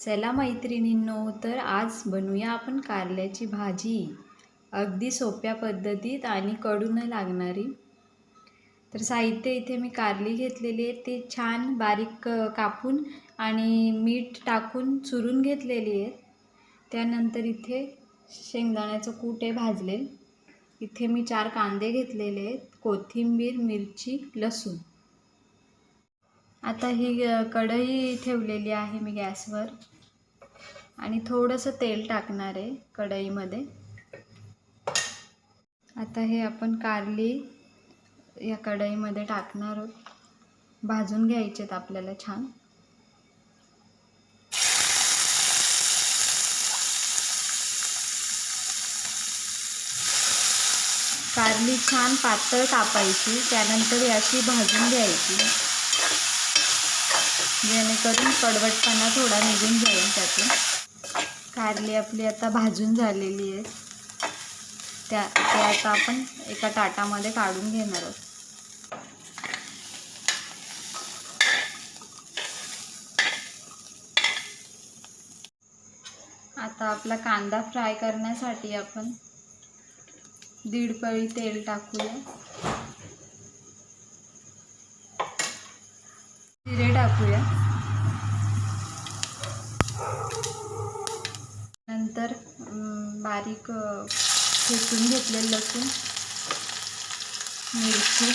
चला मैत्रिणींनो तर आज बनवूया आपण कारल्याची भाजी. अगदी सोप्या पद्धतीत आणि कडू न लागणारी. तर साहित्य इथे मी कारली घेतलेली आहे. ती छान बारीक कापून आणि मीठ टाकून चुरून घेतलेली आहे. त्यानंतर इथे शेंगदाण्याचं कूट आहे भाजले इथे मी चार कांदे घेतलेले आहेत. कोथिंबीर मिरची लसूण. आता ही कढई ठेवलेली आहे मी गॅसवर. आणि थोडंसं तेल टाकणार आहे कढईमध्ये. आता हे आपण कारली या कढईमध्ये टाकणार आहोत. भाजून घ्यायचेत आपल्याला छान. कारली छान पातळ कापायची त्यानंतर याची भाजून घ्यायची. जेणेकरून कडवटपणा थोडा निघून जाईल त्यातून. कारली आपली आता भाजून झालेली आहे. त्या ते आता आपण एका ताटामध्ये काढून घेणार आहोत. आता आपला कांदा फ्राय करण्यासाठी आपण दीड पळी तेल टाकूया. टाकूया. नंतर बारीक फेसून ठेचून घेतलेलं लसूण मिरची.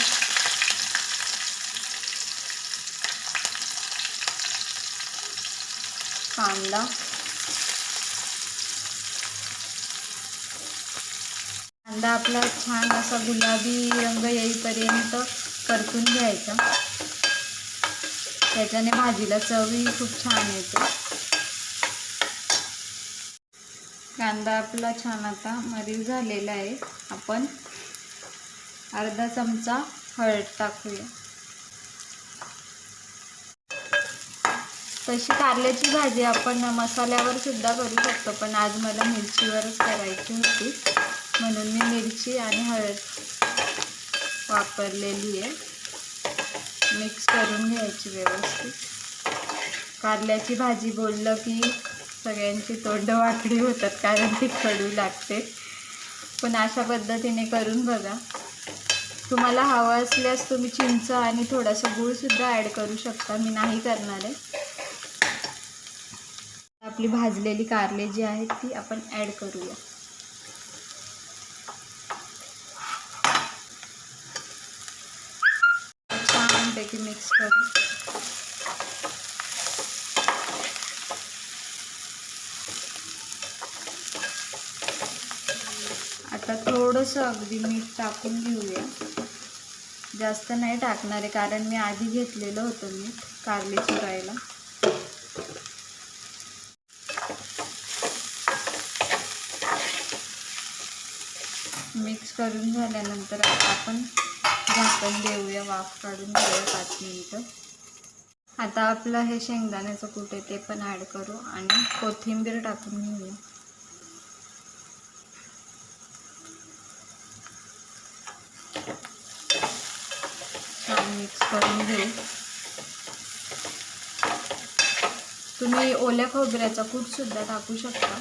कांदा. कांदा आपला छान असा गुलाबी रंग येईपर्यंत परतून घ्यायचा. त्याच्याने भाजीला चवही खूप छान येते. कांदा आपला छान आता मरील झालेला आहे. आपण अर्धा चमचा हळद टाकूया. तशी कारल्याची भाजी आपण मसाल्यावर सुद्धा करू शकतो पण आज मला मिरचीवरच करायची होती. म्हणून मी मिरची आणि हळद वापरलेली आहे. मिक्स करून घ्यायची व्यवस्थित. कारल्याची भाजी बोललं की सगळ्यांची तोंड वाकडी होतात कारण ती कडू लागते. पण अशा पद्धतीने करून बघा. तुम्हाला हवं असल्यास तुम्ही चिंच आणि थोडासा गूळसुद्धा ॲड करू शकता. मी नाही करणार आहे. आपली भाजलेली कारले जी आहेत ती आपण ॲड करूया. छानपैकी मिक्स करू आता थोडंसं अगदी मीठ टाकून घेऊया. जास्त नाही टाकणार आहे कारण मी आधी घेतलेलं होतं मीठ कारली चुरायला. मिक्स करून झाल्यानंतर आपण झाकण देऊया वाफ काढून घेऊया पाच मिनटं. आता आपलं हे शेंगदाण्याचं कूट आहे ते पण ॲड करू आणि कोथिंबीर टाकून घेऊया. छान मिक्स करून घेऊ. तुम्ही ओल्या खोबऱ्याचा कूट सुद्धा टाकू शकता.